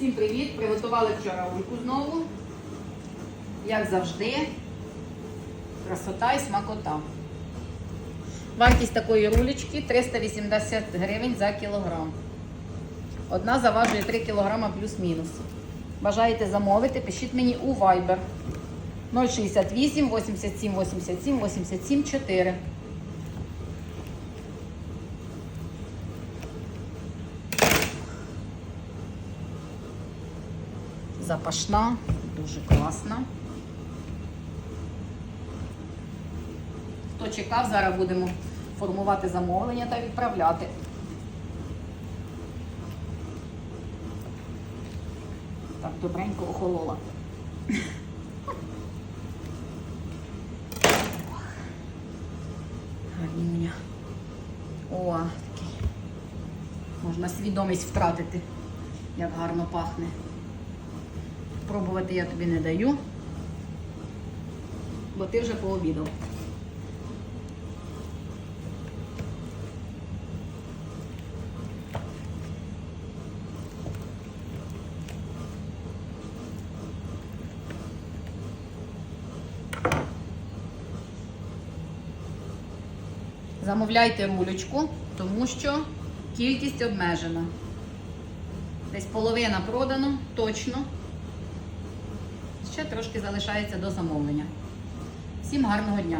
Всім привіт! Приготували вчора ульку знову. Як завжди, красота і смакота. Вартість такої рулечки 380 гривень за кілограм. Одна заважує 3 кг плюс-мінус. Бажаєте замовити, пишіть мені у Viber 068 87 87 87 4. Запашна, дуже класна. Хто чекав, зараз будемо формувати замовлення та відправляти. Так, добренько охолола. Гарнюня. О, такий. Можна свідомість втратити, як гарно пахне. Пробувати я тобі не даю, бо ти вже пообідав. Замовляйте рулечку, тому що кількість обмежена. Десь половина продано, точно. Ще трошки залишається до замовлення. Всім гарного дня!